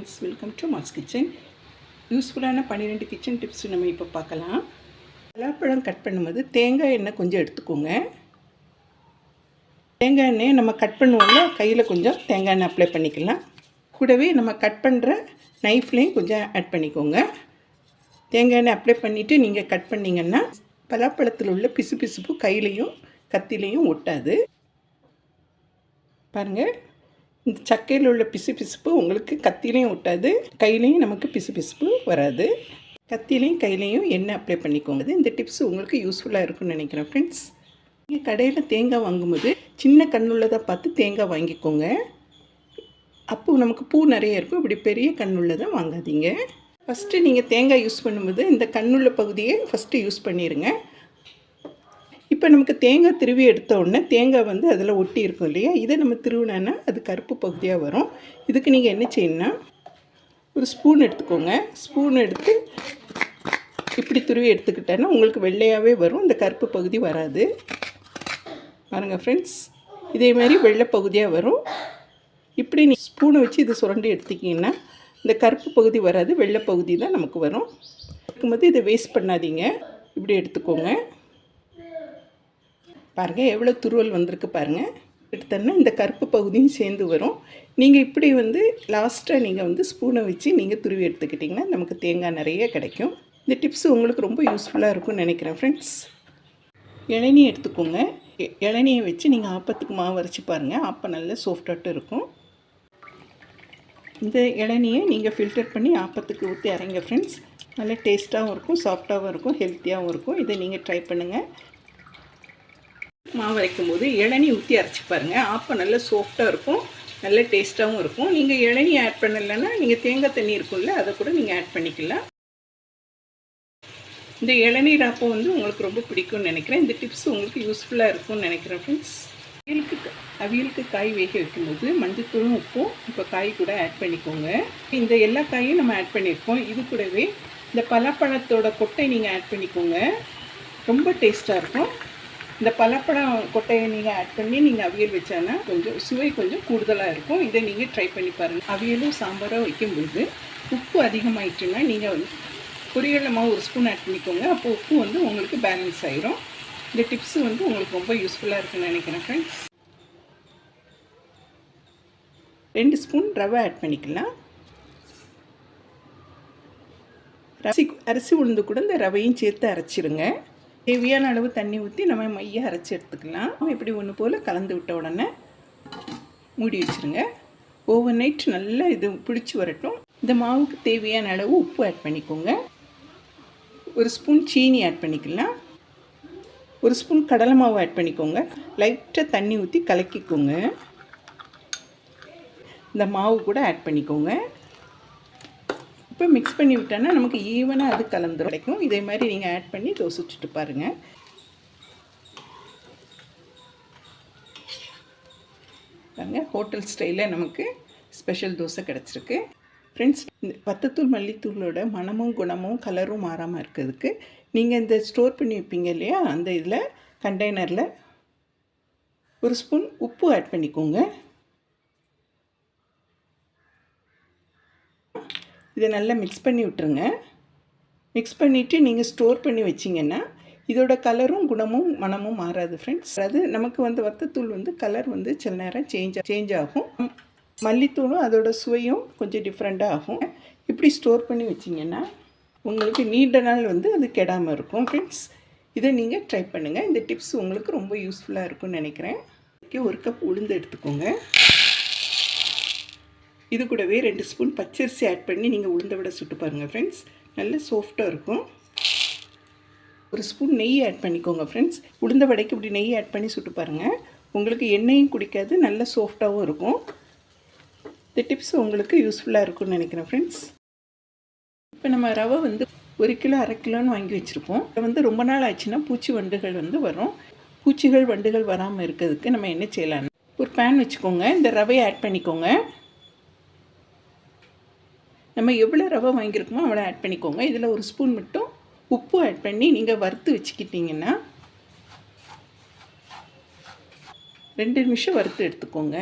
Friends welcome to mass kitchen யூஸ்ஃபுல்லான பன்னிரெண்டு kitchen tips நம்ம இப்போ பார்க்கலாம். பலாப்பழம் கட் பண்ணும்போது தேங்காய் எண்ணெய் கொஞ்சம் எடுத்துக்கோங்க. தேங்காய் எண்ணெயை நம்ம கட் பண்ணுவோம்ல கையில் கொஞ்சம் தேங்காய் எண்ணெய் அப்ளை பண்ணிக்கலாம். கூடவே நம்ம கட் பண்ணுற நைஃப்லேயும் கொஞ்சம் ஆட் பண்ணிக்கோங்க. தேங்காய் எண்ணெய் அப்ளை பண்ணிவிட்டு நீங்கள் கட் பண்ணிங்கன்னா பலாப்பழத்தில் உள்ள பிசு பிசுப்பு கையிலையும் கத்திலையும் ஒட்டாது. பாருங்கள் இந்த சக்கையில் உள்ள பிசு பிசுப்பு உங்களுக்கு கத்திலையும் ஒட்டாது. கையிலையும் நமக்கு பிசு பிசுப்பு வராது. கத்திலையும் கையிலையும் எண்ணெய் அப்ளை பண்ணிக்கோங்க. இந்த டிப்ஸ் உங்களுக்கு யூஸ்ஃபுல்லாக இருக்கும்னு நினைக்கிறேன் ஃப்ரெண்ட்ஸ் நீங்கள் கடையில் தேங்காய் வாங்கும்போது சின்ன கண்ணுள்ளதாக பார்த்து தேங்காய் வாங்கிக்கோங்க. அப்போ நமக்கு பூ நிறைய இருக்கும். இப்படி பெரிய கண்ணுள்ளதை வாங்காதீங்க. ஃபஸ்ட்டு நீங்கள் தேங்காய் யூஸ் பண்ணும்போது இந்த கண்ணுள்ள பகுதியை ஃபஸ்ட்டு யூஸ் பண்ணிடுங்க இப்போ நமக்கு தேங்காய் திருவி எடுத்த உடனே தேங்காய் வந்து அதில் ஒட்டி இருக்கும் இல்லையா? இதை நம்ம திருவினோன்னா அது கருப்பு பகுதியாக வரும். இதுக்கு நீங்கள் என்ன செய்யணும்னா ஒரு ஸ்பூன் எடுத்துக்கோங்க. ஸ்பூன் எடுத்து இப்படி துருவி எடுத்துக்கிட்டேன்னா உங்களுக்கு வெள்ளையாகவே வரும். இந்த கருப்பு பகுதி வராது. பாருங்கள் ஃப்ரெண்ட்ஸ் இதே மாதிரி வெள்ளை பகுதியாக வரும். இப்படி நீ ஸ்பூனை வச்சு இதை சுரண்டி எடுத்துக்கிங்கன்னா இந்த கருப்பு பகுதி வராது. வெள்ளை பகுதி தான் நமக்கு வரும். இருக்கும்போது இதை வேஸ்ட் பண்ணாதீங்க. இப்படி எடுத்துக்கோங்க. பாருங்கள் எவ்வளோ துருவல் வந்திருக்கு பாருங்கள் எடுத்தோன்னா இந்த கருப்பு பகுதியும் சேர்ந்து வரும். நீங்கள் இப்படி வந்து லாஸ்ட்டாக நீங்கள் வந்து ஸ்பூனை வச்சு நீங்கள் துருவி எடுத்துக்கிட்டிங்கன்னா நமக்கு தேங்காய் நிறைய கிடைக்கும். இந்த டிப்ஸ் உங்களுக்கு ரொம்ப யூஸ்ஃபுல்லாக இருக்கும்னு நினைக்கிறேன் ஃப்ரெண்ட்ஸ் இளநீ எடுத்துக்கோங்க. இளநியை வச்சு நீங்கள் ஆப்பத்துக்கு மாவு அரைச்சி பாருங்கள் ஆப்பம் நல்ல சாஃப்டாட்டும் இருக்கும். இந்த இளநியை நீங்கள் ஃபில்டர் பண்ணி ஆப்பத்துக்கு ஊற்றி அரைங்க ஃப்ரெண்ட்ஸ் நல்ல டேஸ்ட்டாகவும் இருக்கும் சாஃப்டாகவும் இருக்கும் ஹெல்த்தியாகவும் இருக்கும். இதை நீங்கள் ட்ரை பண்ணுங்கள் மாவு அரைக்கும் போது இளநீ ஊற்றி அரைச்சி பாருங்கள் அப்போ நல்ல சாஃப்டாக இருக்கும். நல்ல டேஸ்ட்டாகவும் இருக்கும். நீங்கள் இளநீ ஆட் பண்ணலைன்னா நீங்கள் தேங்காய் தண்ணி இருக்கும்ல அதை கூட நீங்கள் ஆட் பண்ணிக்கலாம். இந்த இளநீர் அப்போ வந்து உங்களுக்கு ரொம்ப பிடிக்கும்னு நினைக்கிறேன். இந்த டிப்ஸ் உங்களுக்கு யூஸ்ஃபுல்லாக இருக்கும்னு நினைக்கிறேன் ஃப்ரெண்ட்ஸ் அவியலுக்கு அவியலுக்கு காய் வேக வைக்கும்போது மஞ்சத்தூளும் உப்பும் இப்போ காய் கூட ஆட் பண்ணிக்கோங்க. இந்த எல்லா காயும் நம்ம ஆட் பண்ணியிருக்கோம் இது கூடவே இந்த பலாப்பழத்தோட கொட்டை நீங்கள் ஆட் பண்ணிக்கோங்க. ரொம்ப டேஸ்ட்டாக இருக்கும். இந்த பலாப்பழம் கொட்டையை நீங்கள் ஆட் பண்ணி நீங்கள் அவியல் வச்சானா கொஞ்சம் சுவை கொஞ்சம் கூடுதலாக இருக்கும். இதை நீங்கள் ட்ரை பண்ணி பாருங்கள் அவியலும் சாம்பாரும் வைக்கும்போது உப்பு அதிகமாயிட்டுன்னா நீங்கள் வந்து பொரியல் மாவு ஒரு ஸ்பூன் ஆட் பண்ணிக்கோங்க. அப்போ உப்பு வந்து உங்களுக்கு பேலன்ஸ் ஆயிரும். இந்த டிப்ஸ் வந்து உங்களுக்கு ரொம்ப யூஸ்ஃபுல்லாக இருக்குன்னு நினைக்கிறேன் ஃப்ரெண்ட்ஸ் ரெண்டு ஸ்பூன் ரவை ஆட் பண்ணிக்கலாம். அரிசி அரிசி உளுந்து கூட இந்த ரவையும் சேர்த்து அரைச்சிருங்க. தேவையான அளவு தண்ணி ஊற்றி நம்ம மைய அரைச்சி எடுத்துக்கலாம். இப்படி ஒன்று போல் கலந்து விட்ட உடனே மூடி வச்சுருங்க. ஓவர் நைட் நல்லா இது பிடிச்சி வரட்டும். இந்த மாவுக்கு தேவையான அளவு உப்பு ஆட் பண்ணிக்கோங்க. ஒரு ஸ்பூன் சீனி ஆட் பண்ணிக்கலாம். ஒரு ஸ்பூன் கடலை மாவு ஆட் பண்ணிக்கோங்க. லைட்டாக தண்ணி ஊற்றி கலக்கிக்கோங்க. இந்த மாவு கூட ஆட் பண்ணிக்கோங்க. இப்போ மிக்ஸ் பண்ணி விட்டோன்னா நமக்கு ஈவனாக அது கலந்து கிடைக்கும். இதே மாதிரி நீங்கள் ஆட் பண்ணி தோசை பாருங்கள் பாருங்கள் ஹோட்டல் ஸ்டைலில் நமக்கு ஸ்பெஷல் தோசை கிடச்சிருக்கு. ஃப்ரெண்ட்ஸ் இந்த பத்தத்தூள் மல்லித்தூளோட மனமும் குணமும் கலரும் மாறாமல் இருக்கிறதுக்கு நீங்கள் இந்த ஸ்டோர் பண்ணி வைப்பீங்க இல்லையா? அந்த இதில் கண்டெய்னரில் ஒரு ஸ்பூன் உப்பு ஆட் பண்ணிக்கோங்க. இதை நல்லா மிக்ஸ் பண்ணி விட்டுருங்க. மிக்ஸ் பண்ணிவிட்டு நீங்கள் ஸ்டோர் பண்ணி வச்சிங்கன்னா இதோட கலரும் குணமும் மனமும் மாறாது ஃப்ரெண்ட்ஸ் அது நமக்கு வந்து வத்தத்தூள் வந்து கலர் வந்து சில நேரம் சேஞ்ச் சேஞ்ச் ஆகும். மல்லித்தூளும் அதோட சுவையும் கொஞ்சம் டிஃப்ரெண்ட்டாக ஆகும். இப்படி ஸ்டோர் பண்ணி வச்சிங்கன்னா உங்களுக்கு நீண்ட நாள் வந்து அது கெடாமல் இருக்கும் ஃப்ரெண்ட்ஸ் இதை நீங்கள் ட்ரை பண்ணுங்கள் இந்த டிப்ஸ் உங்களுக்கு ரொம்ப யூஸ்ஃபுல்லாக இருக்கும்னு நினைக்கிறேன். ஒரு கப் உளுந்து எடுத்துக்கோங்க. இது கூடவே ரெண்டு ஸ்பூன் பச்சரிசி ஆட் பண்ணி நீங்கள் உளுந்த விட சுட்டு பாருங்கள் ஃப்ரெண்ட்ஸ் நல்ல சாஃப்டாக இருக்கும். ஒரு ஸ்பூன் நெய் ஆட் பண்ணிக்கோங்க ஃப்ரெண்ட்ஸ் உளுந்த வடைக்கு இப்படி நெய் ஆட் பண்ணி சுட்டு பாருங்கள் உங்களுக்கு எண்ணெயும் குடிக்காது நல்ல சாஃப்டாகவும் இருக்கும். இந்த டிப்ஸ் உங்களுக்கு யூஸ்ஃபுல்லாக இருக்கும்னு நினைக்கிறேன் ஃப்ரெண்ட்ஸ் இப்போ நம்ம ரவை வந்து ஒரு கிலோ அரை கிலோன்னு வாங்கி வச்சுருப்போம். இப்போ வந்து ரொம்ப நாள் ஆச்சுன்னா பூச்சி வண்டுகள் வந்து வரும். பூச்சிகள் வண்டுகள் வராமல் இருக்கிறதுக்கு நம்ம என்ன செய்யலாம்னா ஒரு பேன் வச்சுக்கோங்க. இந்த ரவையை ஆட் பண்ணிக்கோங்க. நம்ம எவ்வளோ ரவை வாங்கியிருக்கோமோ அவ்வளோ ஆட் பண்ணிக்கோங்க. இதில் ஒரு ஸ்பூன் மட்டும் உப்பு ஆட் பண்ணி நீங்கள் வறுத்து வச்சுக்கிட்டிங்கன்னா ரெண்டு நிமிஷம் வறுத்து எடுத்துக்கோங்க.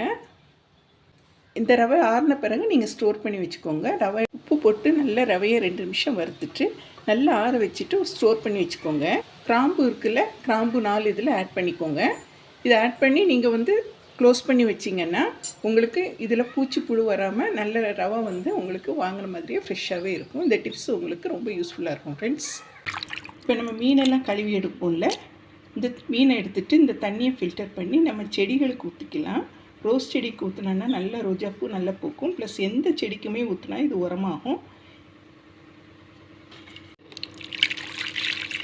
இந்த ரவை ஆறின பிறகு நீங்கள் ஸ்டோர் பண்ணி வச்சுக்கோங்க. ரவை உப்பு போட்டு நல்லா ரவையை ரெண்டு நிமிஷம் வறுத்துட்டு நல்லா ஆற வச்சுட்டு ஸ்டோர் பண்ணி வச்சுக்கோங்க. கிராம்பு இருக்குல்ல கிராம்பு நாலு இதில் ஆட் பண்ணிக்கோங்க. இதை ஆட் பண்ணி நீங்கள் வந்து க்ளோஸ் பண்ணி வச்சிங்கன்னா உங்களுக்கு இதில் பூச்சி புழு வராமல் நல்ல ரவை வந்து உங்களுக்கு வாங்கின மாதிரியே ஃப்ரெஷ்ஷாகவே இருக்கும். இந்த டிப்ஸ் உங்களுக்கு ரொம்ப யூஸ்ஃபுல்லாக இருக்கும் ஃப்ரெண்ட்ஸ் இப்போ நம்ம மீனெல்லாம் கழுவி எடுப்போம்ல. இந்த மீனை எடுத்துகிட்டு இந்த தண்ணியை ஃபில்டர் பண்ணி நம்ம செடிகளுக்கு ஊற்றிக்கலாம் ரோஸ் செடிக்கு ஊற்றினோன்னா நல்ல ரோஜாப்பூ நல்லா பூக்கும். ப்ளஸ் எந்த செடிக்குமே ஊற்றினா இது உரமாகும்.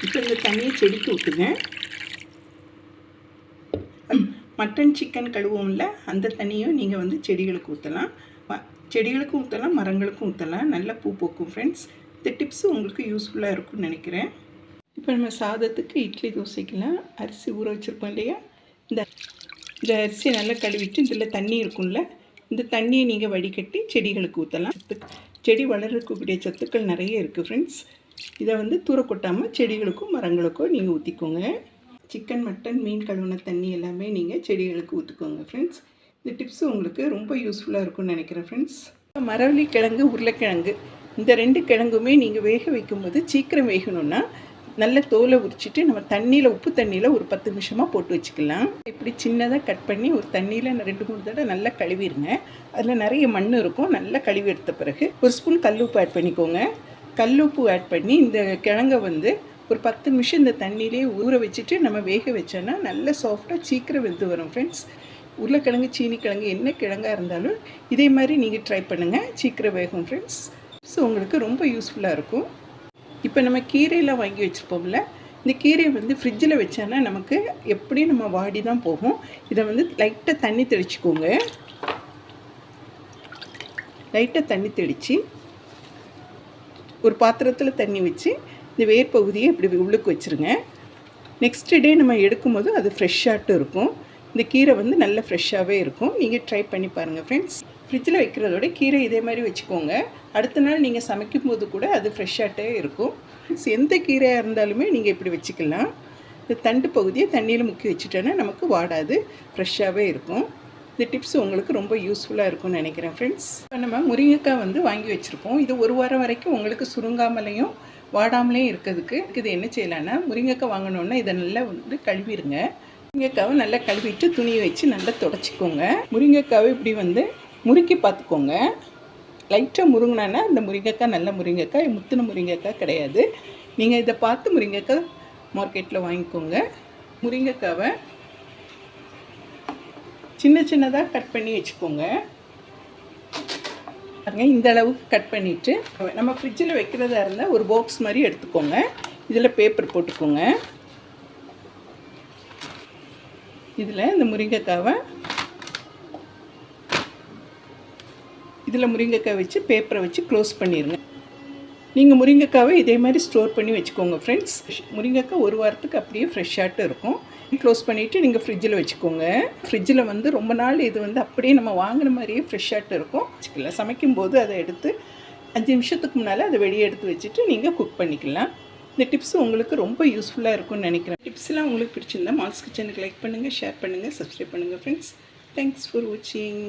இப்போ இந்த தண்ணியை செடிக்கு ஊற்றுங்க மட்டன் சிக்கன் கழுவோம்ல அந்த தண்ணியும் நீங்கள் வந்து செடிகளுக்கு ஊற்றலாம் செடிகளுக்கும் ஊற்றலாம் மரங்களுக்கும் ஊற்றலாம் நல்ல பூ பூக்கும் ஃப்ரெண்ட்ஸ் இந்த டிப்ஸ் உங்களுக்கு யூஸ்ஃபுல்லாக இருக்கும்னு நினைக்கிறேன். இப்போ நம்ம சாதத்துக்கு இட்லி தோசைக்கெல்லாம் அரிசி ஊற வச்சுருப்போம் இல்லையா? இந்த இந்த அரிசியை நல்லா கழுவிட்டு இதில் தண்ணி இருக்கும்ல இந்த தண்ணியை நீங்கள் வடிகட்டி செடிகளுக்கு ஊற்றலாம் சத்து செடி வளரக்கூடிய சத்துக்கள் நிறைய இருக்குது ஃப்ரெண்ட்ஸ் இதை வந்து தூர கொட்டாமல் செடிகளுக்கும் மரங்களுக்கும் நீங்கள் ஊற்றிக்கோங்க சிக்கன் மட்டன் மீன் கழுவுன தண்ணி எல்லாமே நீங்கள் செடிகளுக்கு ஊற்றுக்கோங்க ஃப்ரெண்ட்ஸ் இந்த டிப்ஸ் உங்களுக்கு ரொம்ப யூஸ்ஃபுல்லாக இருக்கும்னு நினைக்கிறேன் ஃப்ரெண்ட்ஸ் மரவள்ளி கிழங்கு உருளைக்கிழங்கு இந்த ரெண்டு கிழங்குமே நீங்கள் வேக வைக்கும்போது சீக்கிரம் வேகணும்னா நல்ல தோலை உரிச்சிட்டு நம்ம தண்ணியில் உப்பு தண்ணியில் ஒரு பத்து நிமிஷமாக போட்டு வச்சுக்கலாம். இப்படி சின்னதாக கட் பண்ணி ஒரு தண்ணியில் ரெண்டு மூணு தடவை நல்லா கழுவிடுங்க அதில் நிறைய மண் இருக்கும். நல்லா கழுவி எடுத்த பிறகு ஒரு ஸ்பூன் கல்லுப்பு ஆட் பண்ணிக்கோங்க. கல்லுப்பு ஆட் பண்ணி இந்த கிழங்கை வந்து ஒரு பத்து நிமிஷம் இந்த தண்ணியிலே ஊற வச்சுட்டு நம்ம வேக வச்சோன்னா நல்ல சாஃப்டாக சீக்கிரம் வெந்து வரும் ஃப்ரெண்ட்ஸ் உருளைக்கிழங்கு சீனி கிழங்கு என்ன கிழங்காக இருந்தாலும் இதே மாதிரி நீங்கள் ட்ரை பண்ணுங்கள் சீக்கிரம் வேகும் ஃப்ரெண்ட்ஸ் ஸோ உங்களுக்கு ரொம்ப யூஸ்ஃபுல்லாக இருக்கும். இப்போ நம்ம கீரையெல்லாம் வாங்கி வச்சுருப்போம்ல இந்த கீரையை வந்து ஃப்ரிட்ஜில் வச்சோன்னா நமக்கு எப்படியும் நம்ம வாடி தான் போகும். இதை வந்து லைட்டாக தண்ணி தெளிச்சுக்கோங்க. லைட்டாக தண்ணி தெளித்து ஒரு பாத்திரத்தில் தண்ணி வச்சு இந்த வேர் பகுதியை இப்படி உள்ளுக்கு வச்சுருங்க. நெக்ஸ்ட் டே நம்ம எடுக்கும்போது அது ஃப்ரெஷ்ஷாகட்டும் இருக்கும். இந்த கீரை வந்து நல்ல ஃப்ரெஷ்ஷாகவே இருக்கும். நீங்கள் ட்ரை பண்ணி பாருங்கள் ஃப்ரெண்ட்ஸ் ஃப்ரிட்ஜில் வைக்கிறதோட கீரை இதே மாதிரி வச்சுக்கோங்க. அடுத்த நாள் நீங்கள் சமைக்கும் போது கூட அது ஃப்ரெஷ்ஷாகட்டே இருக்கும். எந்த கீரையாக இருந்தாலுமே நீங்கள் இப்படி வச்சுக்கலாம். இந்த தண்டு பகுதியை தண்ணியில் முக்கி வச்சுட்டோன்னா நமக்கு வாடாது. ஃப்ரெஷ்ஷாகவே இருக்கும். இந்த டிப்ஸ் உங்களுக்கு ரொம்ப யூஸ்ஃபுல்லாக இருக்கும்னு நினைக்கிறேன் ஃப்ரெண்ட்ஸ் இப்போ நம்ம முருங்கைக்காய் வந்து வாங்கி வச்சுருப்போம். இது ஒரு வாரம் வரைக்கும் உங்களுக்கு சுருங்காமலையும் வாடாமலே இருக்கிறதுக்கு இது என்ன செய்யலான்னா முருங்கைக்காய் வாங்கினோன்னா இதை நல்லா வந்து கழுவிடுங்க. முருங்கைக்காவை நல்லா கழுவிட்டு துணியை வச்சு நல்லா தொடச்சிக்கோங்க. முருங்கைக்காவை இப்படி வந்து முறுக்கி பார்த்துக்கோங்க. லைட்டாக முருங்கினான்னா இந்த முருங்கைக்காய் நல்ல முருங்கைக்காய் முத்தின முருங்கைக்காய் கிடையாது. நீங்கள் இதை பார்த்து முருங்கைக்காய் மார்க்கெட்டில் வாங்கிக்கோங்க. முருங்கைக்காவை சின்ன சின்னதாக கட் பண்ணி வச்சுக்கோங்க. பாருங்கள் இந்த அளவுக்கு கட் பண்ணிவிட்டு நம்ம ஃப்ரிட்ஜில் வைக்கிறதா இருந்தால் ஒரு பாக்ஸ் மாதிரி எடுத்துக்கோங்க. இதில் பேப்பர் போட்டுக்கோங்க. இதில் இந்த முருங்கைக்காவை இதில் முருங்கைக்காய் வச்சு பேப்பரை வச்சு க்ளோஸ் பண்ணிடுங்க நீங்கள் முருங்கைக்காவை இதே மாதிரி ஸ்டோர் பண்ணி வச்சுக்கோங்க ஃப்ரெண்ட்ஸ் முருங்கைக்காய் ஒரு வாரத்துக்கு அப்படியே ஃப்ரெஷ்ஷாகட்டும் இருக்கும். க்ளோஸ் பண்ணிவிட்டு நீங்கள் ஃப்ரிட்ஜில் வச்சுக்கோங்க. ஃப்ரிட்ஜில் வந்து ரொம்ப நாள் இது வந்து அப்படியே நம்ம வாங்கின மாதிரியே ஃப்ரெஷ்ஷாகிட்டு இருக்கும். வச்சுக்கலாம் சமைக்கும்போது அதை எடுத்து அஞ்சு நிமிஷத்துக்கு முன்னால் அதை வெளியே எடுத்து வச்சுட்டு நீங்கள் குக் பண்ணிக்கலாம். இந்த டிப்ஸ் உங்களுக்கு ரொம்ப யூஸ்ஃபுல்லாக இருக்கும்னு நினைக்கிறேன். டிப்ஸ்லாம் உங்களுக்கு பிடிச்சிருந்தா மால்ஸ் கிச்சனுக்கு லைக் பண்ணுங்கள் ஷேர் பண்ணுங்கள் சப்ஸ்கிரைப் பண்ணுங்கள் ஃப்ரெண்ட்ஸ் தேங்க்ஸ் ஃபார் வாட்சிங்